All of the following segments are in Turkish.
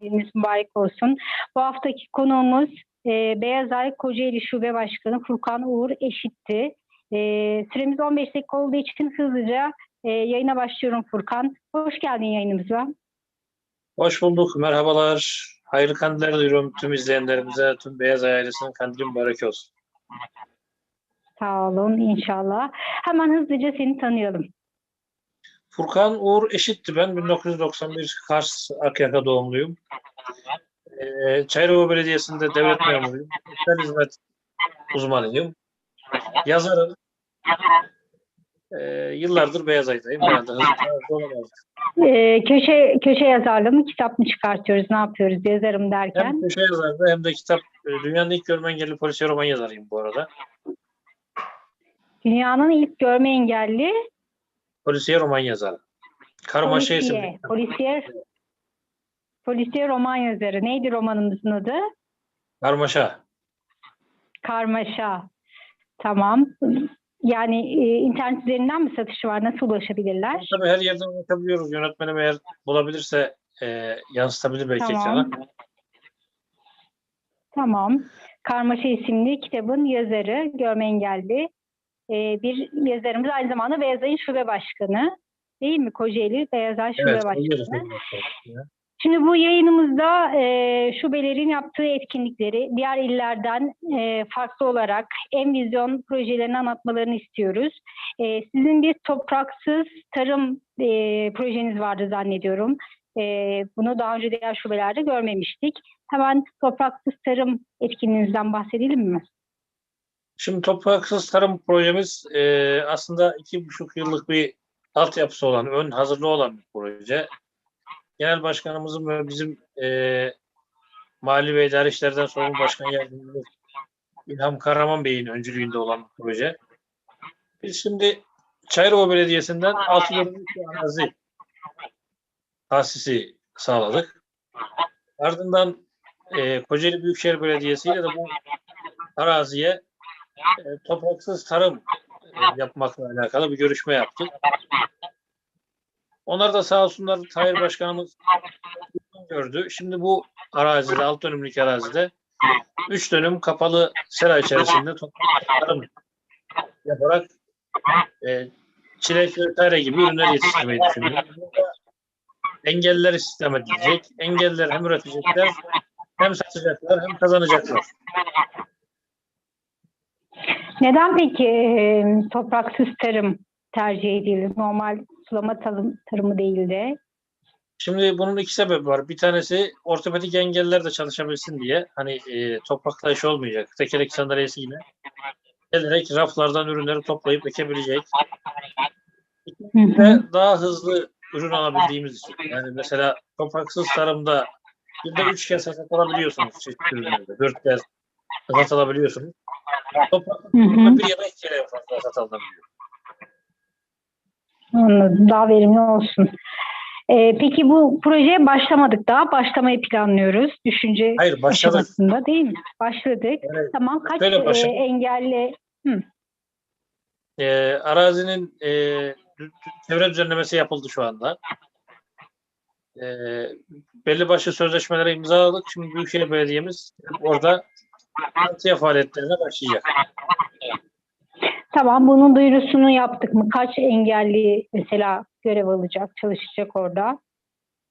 Gününüz mübarek olsun. Bu haftaki konuğumuz e, Beyaz Ay Kocaeli Şube Başkanı Furkan Uğur Eşit'ti. E, süremiz 15 dakika olduğu için hızlıca e, yayına başlıyorum Furkan. Hoş geldin yayınımıza. Hoş bulduk, merhabalar. Hayırlı kandiller diliyorum tüm izleyenlerimize, tüm Beyaz Ay ailesinin kandili mübarek olsun. Sağ olun inşallah. Hemen hızlıca seni tanıyalım. Furkan Uğur Eşit'ti ben. 1991 Kars Akyaka doğumluyum. Ee, Çayırova Belediyesi'nde devlet memuruyum. Sosyal hizmet uzmanıyım. Yazarım. Ee, yıllardır Beyaz Ay'dayım. Herhalde. E, köşe köşe yazarlığı mı kitap mı çıkartıyoruz ne yapıyoruz yazarım derken. Hem köşe yazarı hem de kitap. e, Dünyanın ilk görme engelli polisiye roman yazarıyım bu arada. Dünyanın ilk görme engelli Polisiye roman yazarı. Karmaşa isimli. polisiye, polisiye, polisiye roman yazarı. Neydi romanımızın adı? Karmaşa. Karmaşa. Tamam. Yani e, internet üzerinden mi satışı var? Nasıl ulaşabilirler? Tabii her yerden ulaşabiliyoruz. Yönetmenim eğer bulabilirse e, yansıtabilir belki Tamam. ekrana. Tamam. Karmaşa isimli kitabın yazarı, görme engelli e, bir yazarımız. Aynı zamanda Beyaz Ay'ın şube başkanı. Değil mi? Kocaeli Beyaz Ay şube Evet, başkanı. Şimdi bu yayınımızda e, şubelerin yaptığı etkinlikleri diğer illerden e, farklı olarak en vizyon projelerini anlatmalarını istiyoruz. E, sizin bir topraksız tarım e, projeniz vardı zannediyorum. E, bunu daha önce diğer şubelerde görmemiştik. Hemen topraksız tarım etkinliğinizden bahsedelim mi? Şimdi topraksız tarım projemiz e, aslında iki buçuk yıllık bir altyapısı olan, ön hazırlığı olan bir proje. Genel başkanımızın ve bizim e, Mali ve İdari İşlerden sorumlu başkan yardımcımız İlham Karaman Bey'in öncülüğünde olan bir proje. Biz şimdi Çayırova Belediyesi'nden 6 dönümlük bir arazi tahsisi sağladık. Ardından e, Kocaeli Büyükşehir Belediyesi ile de bu araziye e, topraksız tarım e, yapmakla alakalı bir görüşme yaptık. Onlar da sağ olsunlar Tahir Başkanımız gördü. Şimdi bu arazide, alt dönümlük arazide 3 dönüm kapalı sera içerisinde topraksız tarım yaparak e, çilek vesaire gibi ürünler yetiştirmeyi düşünüyoruz. Burada engeller istihdam edilecek. Engeller hem üretecekler hem satacaklar hem kazanacaklar. Neden peki e, topraksız tarım tercih edildi? Normal sulama tarım, tarımı değil de. Şimdi bunun iki sebebi var. Bir tanesi ortopedik engeller de çalışabilsin diye. Hani e, toprakla iş olmayacak. Tekerlek sandalyesiyle gelerek raflardan ürünleri toplayıp ekebilecek. Hı. Ve daha hızlı ürün alabildiğimiz için. Yani mesela topraksız tarımda yılda üç kez hasat alabiliyorsunuz çeşitli ürünlerde. Dört kez hasat alabiliyorsunuz. Topraklı Hı hı. bir yemek kere fazla hasat alınabiliyor. Anladım. Daha verimli olsun. Ee, peki bu projeye başlamadık daha. Başlamayı planlıyoruz. Düşünce Hayır başladık. aşamasında değil mi? Başladık. Evet. Tamam. Kaç Şöyle e, engelli? E, arazinin e, çevre düzenlemesi yapıldı şu anda. E, belli başlı sözleşmelere imzaladık. Şimdi Büyükşehir Belediye'miz orada antiye faaliyetlerine başlayacak. Tamam. Bunun duyurusunu yaptık mı? Kaç engelli mesela görev alacak, çalışacak orada?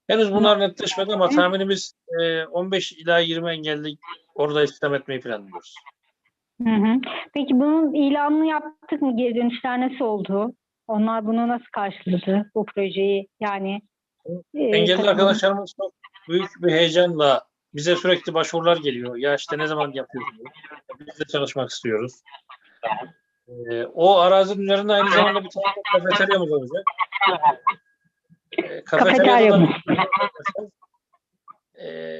Henüz bunlar netleşmedi ama tahminimiz e, 15 ila 20 engelli orada istihdam etmeyi planlıyoruz. Hı hı. Peki bunun ilanını yaptık mı? Geri dönüşler nasıl oldu? Onlar bunu nasıl karşıladı bu projeyi? Yani e, Engelli katılım- arkadaşlarımız çok büyük bir heyecanla bize sürekli başvurular geliyor. Ya işte ne zaman yapıyorsunuz? Biz de çalışmak istiyoruz. E, o arazinin üzerinde aynı zamanda bir tane kafeteryamız olacak. E, Kafeteryamız. e,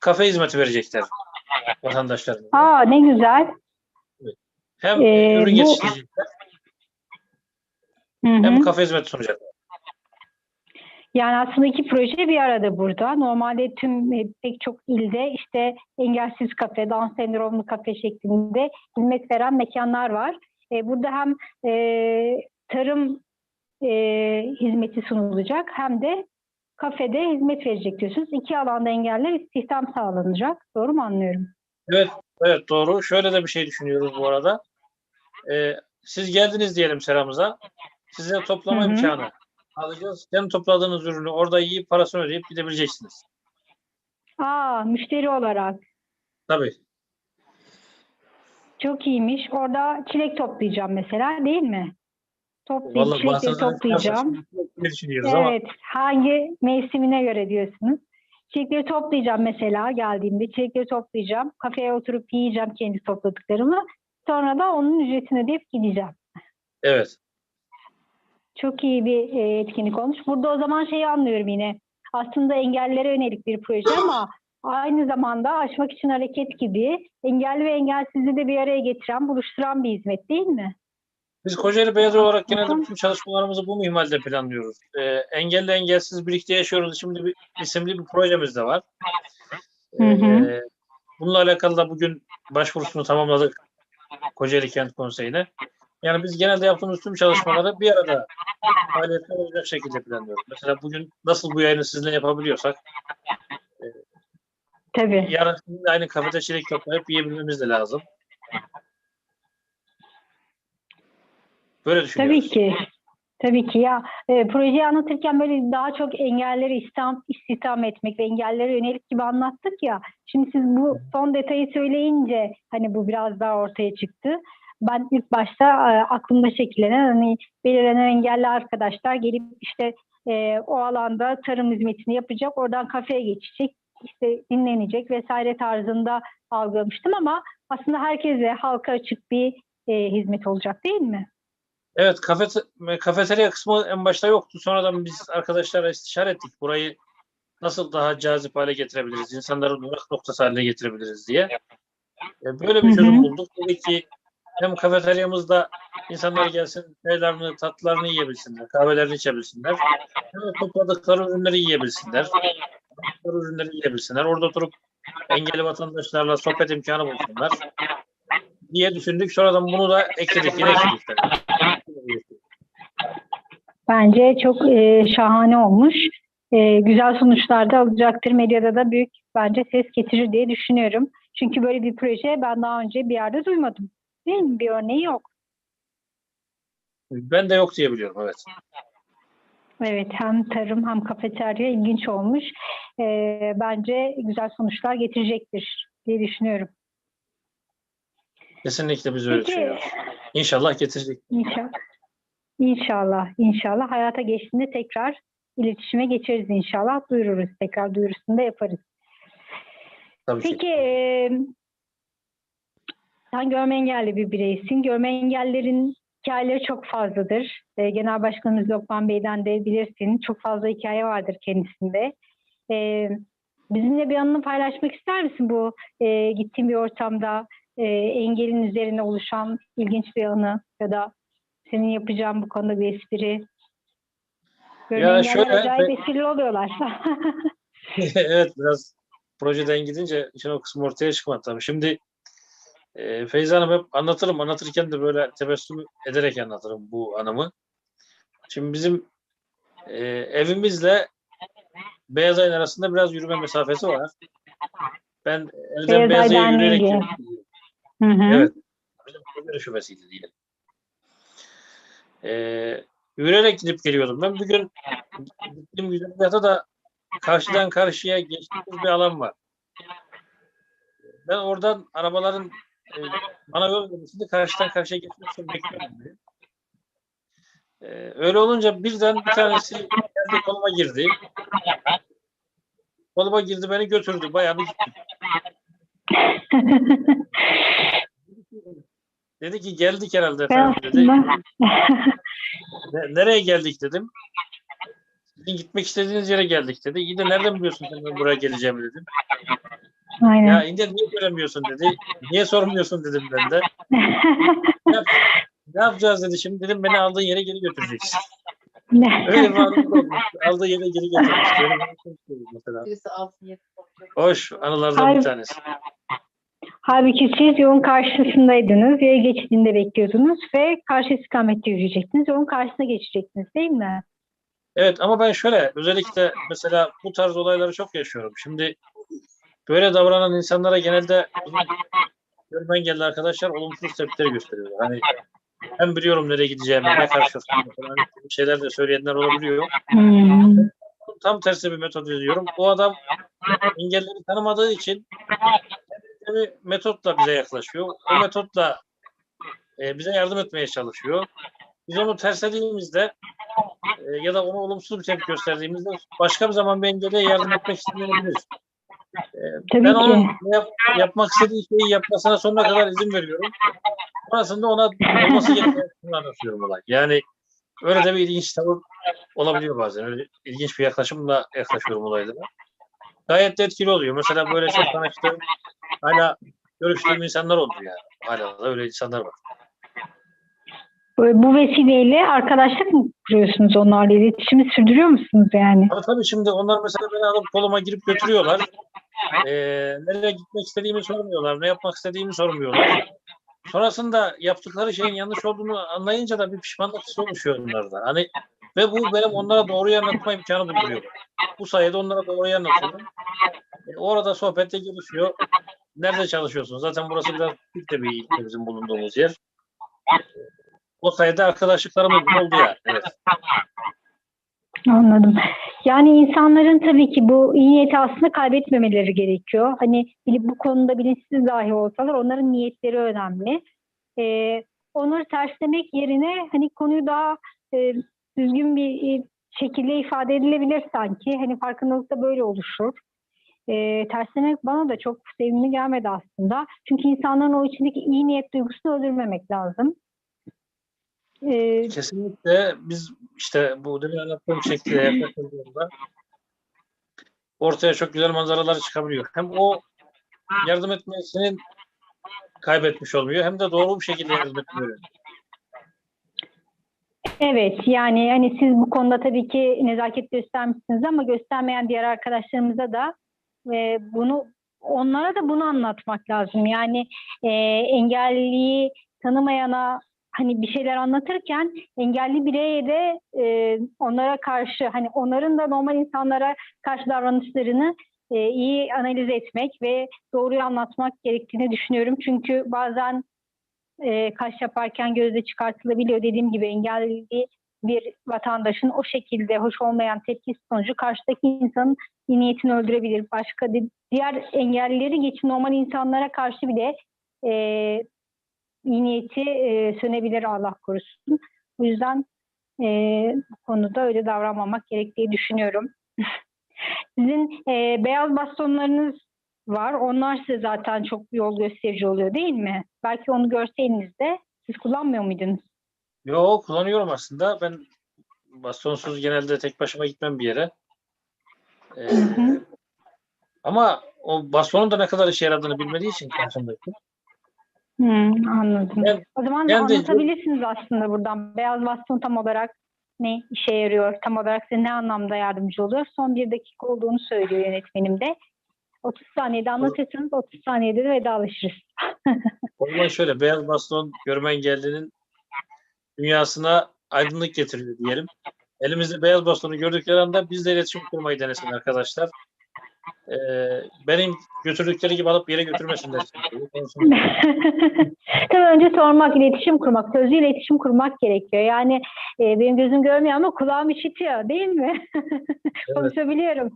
kafe hizmeti verecekler vatandaşlarımıza. Aa ne güzel. Hem Ee, ürün bu- yetiştirecekler hem kafe hizmeti sunacaklar. Yani aslında iki proje bir arada burada. Normalde tüm e, pek çok ilde işte engelsiz kafe, Down sendromlu kafe şeklinde hizmet veren mekanlar var. E, burada hem e, tarım hizmeti sunulacak hem de kafede hizmet verecek diyorsunuz. İki alanda engeller istihdam sağlanacak. Doğru mu anlıyorum? Evet, evet doğru. Şöyle de bir şey düşünüyoruz bu arada. Ee, siz geldiniz diyelim seramıza. Size toplama Hı hı. imkanı alacağız. Hem topladığınız ürünü orada yiyip parasını ödeyip gidebileceksiniz. Aa, müşteri olarak. Tabii. Çok iyiymiş. Orada çilek toplayacağım mesela değil mi? Toplayıp Vallahi çilekleri bahsedersen toplayacağım. Ne düşünüyoruz ama Evet. Hangi mevsimine göre diyorsunuz? Çilekleri toplayacağım mesela geldiğimde. Çilekleri toplayacağım. Kafeye oturup yiyeceğim kendi topladıklarımı. Sonra da onun ücretini ödeyip gideceğim. evet. Çok iyi bir e, etkinlik olmuş. Burada o zaman şeyi anlıyorum yine. Aslında engellilere yönelik bir proje ama aynı zamanda aşmak için hareket gibi engelli ve engelsizi de bir araya getiren, buluşturan bir hizmet değil mi? Biz Kocaeli Belediye olarak genelde bütün çalışmalarımızı bu minvalde planlıyoruz. Ee, engelli engelsiz birlikte yaşıyoruz. Şimdi bir isimli bir projemiz de var. Hı hı. Ee, bununla alakalı da bugün başvurusunu tamamladık Kocaeli Kent Konseyi'ne. Yani biz genelde yaptığımız tüm çalışmaları bir arada faaliyetler olacak şekilde planlıyoruz. Mesela bugün nasıl bu yayını sizinle yapabiliyorsak Tabii. yarın sizinle aynı kafede çilek toplayıp yiyebilmemiz de lazım. Böyle düşünüyoruz. Tabii ki. Tabii ki ya e, projeyi anlatırken böyle daha çok engelleri istihdam, istihdam etmek ve engellere yönelik gibi anlattık ya. Şimdi siz bu son detayı söyleyince hani bu biraz daha ortaya çıktı. Ben ilk başta e, aklımda şekillenen hani belirlenen engelli arkadaşlar gelip işte e, o alanda tarım hizmetini yapacak, oradan kafeye geçecek, işte dinlenecek vesaire tarzında algılamıştım ama aslında herkese halka açık bir e, hizmet olacak değil mi? Evet, kafete, kafeterya kısmı en başta yoktu. Sonradan biz arkadaşlarla istişare ettik. Burayı nasıl daha cazip hale getirebiliriz, insanları durak noktası haline getirebiliriz diye. E, Böyle bir çözüm bulduk. Dedik ki hem kafeteryamızda insanlar gelsin, çaylarını, tatlılarını yiyebilsinler, kahvelerini içebilsinler. Hem topladıkları ürünleri yiyebilsinler. Topladıkları ürünleri yiyebilsinler. Orada oturup engelli vatandaşlarla sohbet imkanı bulsunlar diye düşündük. Sonradan bunu da ekledik. Yine ekledik. Bence çok e, şahane olmuş. E, güzel sonuçlar da alacaktır. Medyada da büyük bence ses getirir diye düşünüyorum. Çünkü böyle bir proje ben daha önce bir yerde duymadım. Değil mi? Bir örneği yok. Ben de yok diye biliyorum evet. Evet hem tarım hem kafeterya ilginç olmuş. E, bence güzel sonuçlar getirecektir diye düşünüyorum. Kesinlikle biz öyle Peki düşünüyoruz. İnşallah getirecek. inşallah. İnşallah, inşallah hayata geçtiğinde tekrar iletişime geçeriz inşallah. Duyururuz tekrar, duyurusunu da yaparız. Tabii ki. Peki e, sen görme engelli bir bireysin. Görme engellerin hikayeleri çok fazladır. E, Genel Başkanımız Lokman Bey'den de bilirsin. Çok fazla hikaye vardır kendisinde. E, bizimle bir anını paylaşmak ister misin bu e, gittiğin bir ortamda e, engelin üzerine oluşan ilginç bir anı ya da senin yapacağın bu konuda bir espri? Görme Ya şöyle, acayip esprili oluyorlar. evet biraz projeden gidince işin o kısmı ortaya çıkmadı tabii. Şimdi e, Feyza Hanım hep anlatırım. Anlatırken de böyle tebessüm ederek anlatırım bu anımı. Şimdi bizim e, evimizle Beyazay'ın arasında biraz yürüme mesafesi var. Ben Beyazay elden Beyazay'a yürüyerek gidiyorum. Hı hı. Evet. Bizim Kocaeli şubesiydi diyelim. Ee, yürüyerek gidip geliyordum. Ben bir gün gittiğim güzergahta da karşıdan karşıya geçtiğimiz bir alan var. Ben oradan arabaların e, bana yol vermesini karşıdan karşıya geçmek için bekliyorum. diye. Ee, öyle olunca birden bir tanesi geldi koluma girdi. Koluma girdi beni götürdü. Bayağı bir gitti. Dedi ki geldik herhalde efendim dedi. nereye geldik dedim. Sizin gitmek istediğiniz yere geldik dedi. İyi de nereden biliyorsun sen ben buraya geleceğimi dedim. Aynen. Ya İnce niye göremiyorsun dedi. Niye sormuyorsun dedim ben de. Ne, yap- ne yapacağız dedi. Şimdi dedim beni aldığın yere geri götüreceksin. Öyle olmuş. Aldığı yere geri yedi. Hoş anılardan Hayır. bir tanesi. Halbuki siz yolun karşısındaydınız. Yaya geçtiğinde bekliyordunuz ve karşı istikamette yürüyecektiniz. Yolun karşısına geçecektiniz değil mi? Evet ama ben şöyle özellikle mesela bu tarz olayları çok yaşıyorum. Şimdi böyle davranan insanlara genelde görme engelli arkadaşlar olumsuz tepkiler gösteriyorlar. Hani ben biliyorum nereye gideceğimi, ne karşılaştığımı falan şeyler de söyleyenler olabiliyor. Hmm. Tam tersi bir metot izliyorum. O adam engelleri tanımadığı için bir metotla bize yaklaşıyor. O metotla e, bize yardım etmeye çalışıyor. Biz onu terslediğimizde e, ya da ona olumsuz bir tepki gösterdiğimizde başka bir zaman bir engelliye yardım etmek istemeyebilir. E, Tabii ben ki. onun yap- yapmak istediği şeyi yapmasına sonuna kadar izin veriyorum. Sonrasında ona olması gerekenini anlatıyorum olay. Yani öyle de bir ilginç tavır olabiliyor bazen. Öyle ilginç bir yaklaşımla yaklaşıyorum olaylara. Gayet de etkili oluyor. Mesela böyle çok tanıştığım, hala görüştüğüm insanlar oldu yani. Hala da öyle insanlar var. Bu vesileyle arkadaşlık mı kuruyorsunuz onlarla? İletişimi sürdürüyor musunuz yani? Ama tabii şimdi onlar mesela beni alıp koluma girip götürüyorlar. Ee, nereye gitmek istediğimi sormuyorlar. Ne yapmak istediğimi sormuyorlar. Sonrasında yaptıkları şeyin yanlış olduğunu anlayınca da bir pişmanlık hissi oluşuyor onlarda. Hani ve bu benim onlara doğruyu anlatma imkanı buluyor. Bu sayede onlara doğruyu anlatıyorum. E, orada sohbette gelişiyor. Nerede çalışıyorsun? Zaten burası biraz büyük de bir bizim bulunduğumuz yer. O sayede arkadaşlıklarımız oldu yani. Evet. Anladım. Yani insanların tabii ki bu iyi niyeti aslında kaybetmemeleri gerekiyor. Hani bilip bu konuda bilinçsiz dahi olsalar onların niyetleri önemli. Ee, onları terslemek yerine hani konuyu daha e, düzgün bir e, şekilde ifade edilebilir sanki. Hani farkındalık da böyle oluşur. Ee, terslemek bana da çok sevimli gelmedi aslında. Çünkü insanların o içindeki iyi niyet duygusunu öldürmemek lazım. Ee, Kesinlikle biz işte bu demin anlattığım şekilde yaklaşıldığında ortaya çok güzel manzaralar çıkabiliyor. Hem o yardım etmesinin kaybetmiş olmuyor hem de doğru bir şekilde yardım etmiyor. Evet yani hani siz bu konuda tabii ki nezaket göstermişsiniz ama göstermeyen diğer arkadaşlarımıza da e, bunu onlara da bunu anlatmak lazım. Yani e, engelliyi tanımayana hani bir şeyler anlatırken engelli bireye de e, onlara karşı hani onların da normal insanlara karşı davranışlarını e, iyi analiz etmek ve doğruyu anlatmak gerektiğini düşünüyorum. Çünkü bazen e, kaş yaparken gözde çıkartılabiliyor. Dediğim gibi engelli bir vatandaşın o şekilde hoş olmayan tepkisi sonucu karşıdaki insanın niyetini öldürebilir. Başka di- diğer engellileri geçin normal insanlara karşı bile e, iyi niyeti e, sönebilir Allah korusun. O yüzden e, bu konuda öyle davranmamak gerektiği düşünüyorum. Sizin e, beyaz bastonlarınız var. Onlar size zaten çok yol gösterici oluyor değil mi? Belki onu görseydiniz de siz kullanmıyor muydunuz? Yo kullanıyorum aslında. Ben bastonsuz genelde tek başıma gitmem bir yere. Ee, Hı hı. ama o bastonun da ne kadar işe yaradığını bilmediği için karşımdaki. Hmm, anladım. Ben- o zaman de- anlatabilirsiniz aslında buradan. Beyaz baston tam olarak ne işe yarıyor? Tam olarak size ne anlamda yardımcı oluyor? Son bir dakika olduğunu söylüyor yönetmenim de. 30 saniyede anlatırsanız 30 saniyede de vedalaşırız. O zaman şöyle beyaz baston görme engellinin dünyasına aydınlık getiriyor diyelim. Elimizde beyaz bastonu gördükleri anda bizle iletişim kurmayı denesin arkadaşlar. Ee, benim götürdükleri gibi alıp bir yere götürmesinler. Tabii önce sormak, iletişim kurmak, sözlü iletişim kurmak gerekiyor. Yani e, benim gözüm görmüyor ama kulağım işitiyor değil mi? Konuşabiliyorum.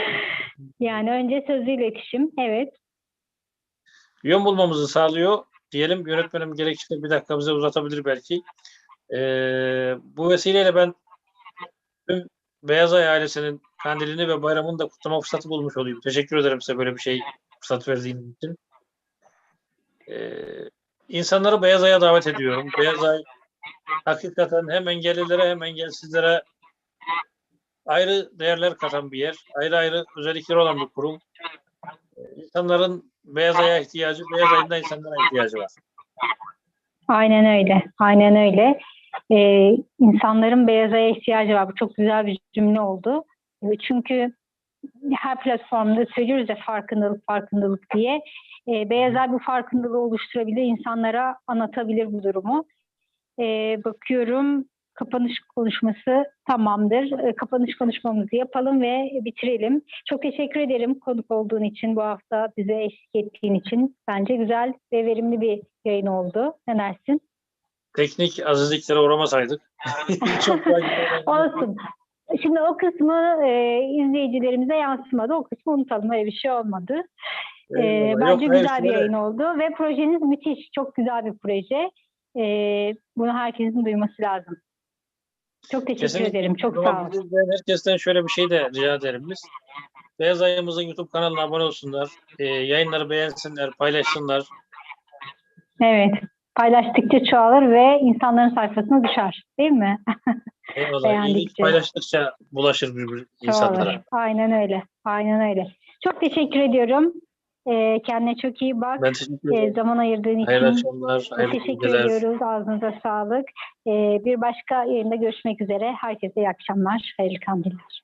yani önce sözlü iletişim, evet. Yön bulmamızı sağlıyor. Diyelim yönetmenim gerekirse bir dakika bize uzatabilir belki. Ee, bu vesileyle ben tüm Beyaz Ay ailesinin kandilini ve bayramını da kutlama fırsatı bulmuş olayım. Teşekkür ederim size böyle bir şey fırsat verdiğiniz için. Ee, insanları Beyaz Ay'a davet ediyorum. Beyaz Ay hakikaten hem engellilere hem engelsizlere ayrı değerler katan bir yer. Ayrı ayrı özellikleri olan bir kurum. Ee, İnsanların Beyaz Ay'a ihtiyacı, Beyaz Ay'ın da insanlara ihtiyacı var. Aynen öyle. Aynen öyle. Ee, insanların beyaza ihtiyacı var. Bu çok güzel bir cümle oldu. Ee, Çünkü her platformda söylüyoruz ya farkındalık, farkındalık diye. Ee, beyaza bu farkındalığı oluşturabilir, insanlara anlatabilir bu durumu. Ee, bakıyorum kapanış konuşması tamamdır. E, kapanış konuşmamızı yapalım ve bitirelim. Çok teşekkür ederim konuk olduğun için, bu hafta bize eşlik ettiğin için. Bence güzel ve verimli bir yayın oldu. Ne dersin? Teknik azizliklere uğramasaydık. Çok daha. Olsun. Şimdi o kısmı e, izleyicilerimize yansımadı. O kısmı unutalım. Öyle bir şey olmadı. E, Eyvallah. bence Yok, güzel bir yayın oldu ve projeniz müthiş. Çok güzel bir proje. E, bunu herkesin duyması lazım. Çok teşekkür Kesinlikle. ederim. Çok sağ ol. biz de herkesten şöyle bir şey de rica ederim biz. Beyaz Ayımızın YouTube kanalına abone olsunlar. Ee, yayınları beğensinler, paylaşsınlar. Evet. Paylaştıkça çoğalır ve insanların sayfasına düşer. Değil mi? Eyvallah. İyilik paylaştıkça bulaşır birbir insanlara. Çoğalır. Aynen öyle. Aynen öyle. Çok teşekkür ediyorum. E, kendine çok iyi bak. Ben teşekkür E, ederim. zaman ayırdığın için. Hayırlı akşamlar, hayırlı teşekkür geceler. ediyoruz. Ağzınıza sağlık. Ee, bir başka yayında görüşmek üzere. Herkese iyi akşamlar. Hayırlı kandiller.